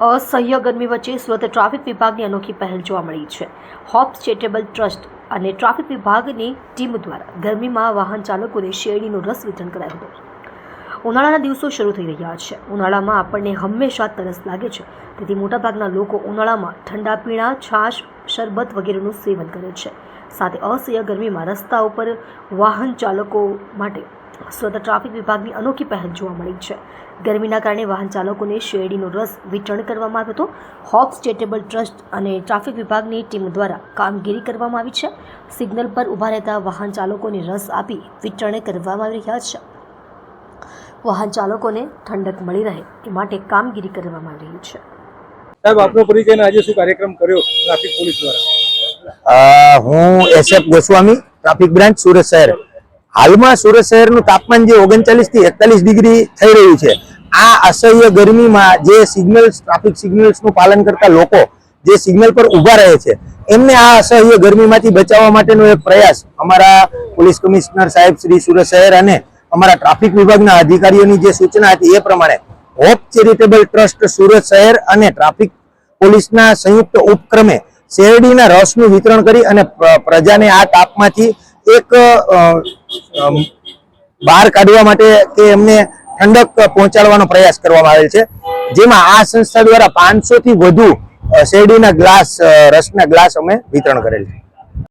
અસહ્ય ગરમી વચ્ચે સુરત ટ્રાફિક વિભાગની અનોખી પહેલ જોવા મળી છે. હોપ ચેરિટેબલ ટ્રસ્ટ અને ટ્રાફિક વિભાગની ટીમ દ્વારા ગરમીમાં વાહન ચાલકોને શેરડીનું રસ વિતરણ કરાયું હતું. ઉનાળાના દિવસો શરૂ થઈ રહ્યા છે. ઉનાળામાં આપણને હંમેશા તરસ લાગે છે. તેથી મોટાભાગના લોકો ઉનાળામાં ઠંડા પીણા, છાશ, શરબત વગેરેનું સેવન કરે છે. સાથે અસહ્ય ગરમીમાં રસ્તા ઉપર વાહન ચાલકો માટે સુરત ટ્રાફિક વિભાગની અનોખી પહેલ જોવા મળી છે. ગરમીના કારણે વાહન ચાલકોને શેરડીનો રસ વિતરણ કરવામાં આવ્યો હતો. હોપ્સ ચેરિટેબલ ટ્રસ્ટ અને ટ્રાફિક વિભાગની ટીમ દ્વારા કામગીરી કરવામાં આવી છે. સિગ્નલ પર ઊભા રહેતા વાહન ચાલકોને રસ આપી વિતરણ કરવામાં આવી રહ્યા છે. વાહન ચાલકોને ઠંડક મળી રહે એ માટે કામગીરી કરવામાં આવી રહી છે. સાહેબ આપનો પરિચય આજે શું કાર્યક્રમ કર્યો ટ્રાફિક પોલીસ દ્વારા? હું SF Goswami traffic branch Surat શહેર. હાલમાં સુરત શહેરનું તાપમાન જે ઓગણચાલીસથી એકતાલીસ ડિગ્રી થઈ રહ્યું છે, આ અસહ્ય ગરમીમાં જે સિગ્નલ્સ, ટ્રાફિક સિગ્નલ્સનું પાલન કરતા લોકો જે સિગ્નલ પર ઊભા રહે છે, એમને આ અસહ્ય ગરમીમાંથી બચાવવા માટેનો એક પ્રયાસ અમારા પોલીસ કમિશનર સાહેબ શ્રી સુરત શહેર અને અમારા ટ્રાફિક વિભાગના અધિકારીઓની જે સૂચના હતી એ પ્રમાણે, હોપ ચેરિટેબલ ટ્રસ્ટ સુરત શહેર અને ટ્રાફિક પોલીસના સંયુક્ત ઉપક્રમે શેરડીના રસનું વિતરણ કરી અને પ્રજાને આ તાપમાંથી એક બહાર કાઢવા માટે કે એમને ઠંડક પહોંચાડવાનો પ્રયાસ કરવામાં આવેલ છે. જેમાં આ સંસ્થા દ્વારા પાંચસો થી વધુ શેરડીના ગ્લાસ રસના ગ્લાસ અમે વિતરણ કરેલ છે.